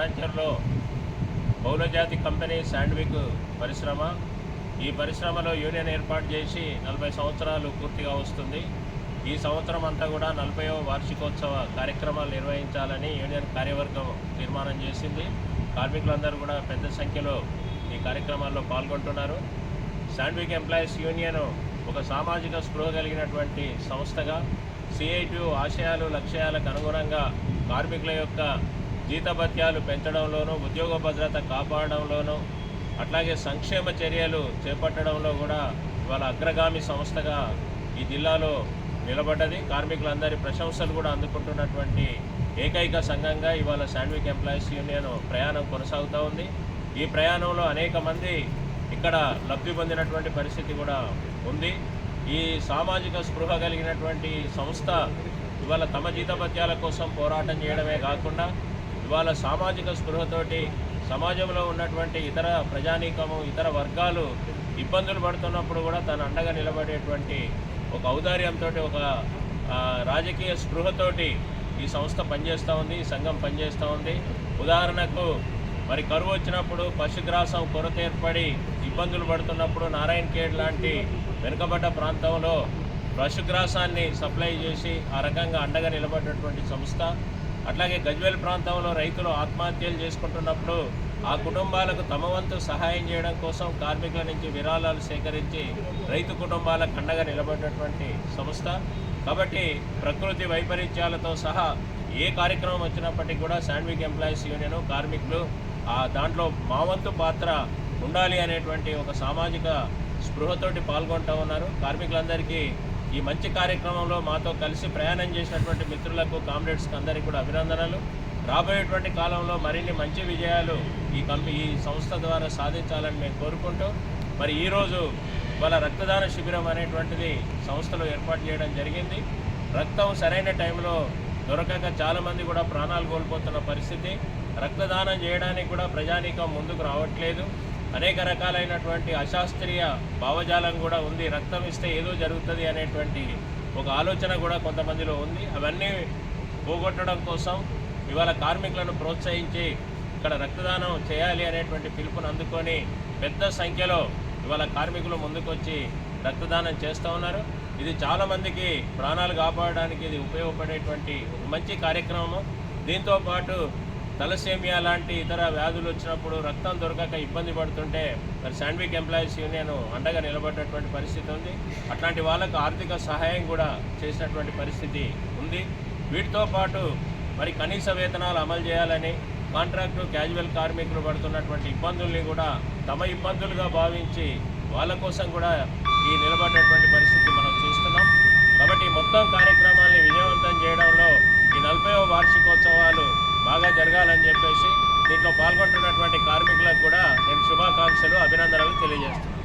ప్రపంచంలో బహుళజాతి కంపెనీ శాండ్విక్ పరిశ్రమ. ఈ పరిశ్రమలో యూనియన్ ఏర్పాటు చేసి నలభై సంవత్సరాలు పూర్తిగా వస్తుంది. ఈ సంవత్సరం అంతా కూడా నలభైవ వార్షికోత్సవ కార్యక్రమాలు నిర్వహించాలని యూనియన్ కార్యవర్గం తీర్మానం చేసింది. కార్మికులందరూ కూడా పెద్ద సంఖ్యలో ఈ కార్యక్రమాల్లో పాల్గొంటున్నారు. శాండ్విక్ ఎంప్లాయీస్ యూనియన్ ఒక సామాజిక స్పృహ కలిగినటువంటి సంస్థగా. సిఐటి ఆశయాలు లక్ష్యాలకు అనుగుణంగా కార్మికుల యొక్క జీతభత్యాలు పెంచడంలోనూ ఉద్యోగ భద్రత కాపాడడంలోనూ అట్లాగే సంక్షేమ చర్యలు చేపట్టడంలో కూడా ఇవాళ అగ్రగామి సంస్థగా ఈ జిల్లాలో నిలబడ్డది. కార్మికులందరి ప్రశంసలు కూడా అందుకుంటున్నటువంటి ఏకైక సంఘంగా ఇవాళ శాండ్విక్ ఎంప్లాయీస్ యూనియన్ ప్రయాణం కొనసాగుతూ ఉంది. ఈ ప్రయాణంలో అనేక మంది ఇక్కడ లబ్ధి పొందినటువంటి పరిస్థితి కూడా ఉంది. ఈ సామాజిక స్పృహ కలిగినటువంటి సంస్థ ఇవాళ తమ జీతభత్యాల కోసం పోరాటం చేయడమే కాకుండా ఇవాళ సామాజిక స్పృహతోటి సమాజంలో ఉన్నటువంటి ఇతర ప్రజానీకము ఇతర వర్గాలు ఇబ్బందులు పడుతున్నప్పుడు కూడా తన అండగా నిలబడేటువంటి ఒక ఔదార్యంతో ఒక రాజకీయ స్పృహతోటి ఈ సంస్థ పనిచేస్తూ ఉంది ఈ సంఘం పనిచేస్తూ ఉంది. ఉదాహరణకు మరి కరువు వచ్చినప్పుడు పశుగ్రాసం కొరత ఏర్పడి ఇబ్బందులు పడుతున్నప్పుడు నారాయణ ఖేడ్ లాంటి వెనుకబడ్డ ప్రాంతంలో పశుగ్రాసాన్ని సప్లై చేసి ఆ రకంగా అండగా నిలబడినటువంటి సంస్థ. అట్లాగే గజ్వేల్ ప్రాంతంలో రైతులు ఆత్మహత్యలు చేసుకుంటున్నప్పుడు ఆ కుటుంబాలకు తమ వంతు సహాయం చేయడం కోసం కార్మికుల నుంచి విరాళాలు సేకరించి రైతు కుటుంబాలకు అండగా నిలబడినటువంటి సంస్థ. కాబట్టి ప్రకృతి వైపరీత్యాలతో సహా ఏ కార్యక్రమం వచ్చినప్పటికీ కూడా శాండ్విక్ ఎంప్లాయీస్ యూనియన్ కార్మికులు ఆ దాంట్లో మా వంతు పాత్ర ఉండాలి అనేటువంటి ఒక సామాజిక స్పృహతోటి పాల్గొంటూ ఉన్నారు. కార్మికులందరికీ ఈ మంచి కార్యక్రమంలో మాతో కలిసి ప్రయాణం చేసినటువంటి మిత్రులకు కామ్రేడ్స్కి అందరికీ కూడా అభినందనలు. రాబోయేటువంటి కాలంలో మరిన్ని మంచి విజయాలు ఈ కంపెనీ ఈ సంస్థ ద్వారా సాధించాలని మేము కోరుకుంటూ మరి ఈరోజు వాళ్ళ రక్తదాన శిబిరం అనేటువంటిది సంస్థలో ఏర్పాటు చేయడం జరిగింది. రక్తం సరైన టైంలో దొరకక చాలామంది కూడా ప్రాణాలు కోల్పోతున్న పరిస్థితి. రక్తదానం చేయడానికి కూడా ప్రజానీకం ముందుకు రావట్లేదు. అనేక రకాలైనటువంటి అశాస్త్రీయ భావజాలం కూడా ఉంది. రక్తం ఇస్తే ఏదో జరుగుతుంది అనేటువంటి ఒక ఆలోచన కూడా కొంతమందిలో ఉంది. అవన్నీ పోగొట్టడం కోసం ఇవాళ కార్మికులను ప్రోత్సహించి ఇక్కడ రక్తదానం చేయాలి అనేటువంటి పిలుపుని అందుకొని పెద్ద సంఖ్యలో ఇవాళ కార్మికులు ముందుకొచ్చి రక్తదానం చేస్తూ ఉన్నారు. ఇది చాలామందికి ప్రాణాలు కాపాడడానికి ఇది ఉపయోగపడేటువంటి ఒక మంచి కార్యక్రమం దీంతో పాటు తలసేమియా లాంటి ఇతర వ్యాధులు వచ్చినప్పుడు రక్తం దొరకక ఇబ్బంది పడుతుంటే మరి శాండ్విక్ ఎంప్లాయీస్ యూనియన్ అండగా నిలబడినటువంటి పరిస్థితి ఉంది. అట్లాంటి వాళ్ళకు ఆర్థిక సహాయం కూడా చేసినటువంటి పరిస్థితి ఉంది. వీటితో పాటు మరి కనీస వేతనాలు అమలు చేయాలని కాంట్రాక్టు క్యాజువల్ కార్మికులు పడుతున్నటువంటి ఇబ్బందుల్ని కూడా తమ ఇబ్బందులుగా భావించి వాళ్ళ కోసం కూడా ఈ నిలబడేటువంటి పరిస్థితి మనం చూస్తున్నాం. కాబట్టి మొత్తం కార్యక్రమాల్ని విజయవంతం చేయడంలో ఈ నలభైవ వార్షికోత్సవాలు బాగా జరగాలని చెప్పేసి దీంట్లో పాల్గొంటున్నటువంటి కార్మికులకు కూడా నేను శుభాకాంక్షలు అభినందనలు తెలియజేస్తున్నాను.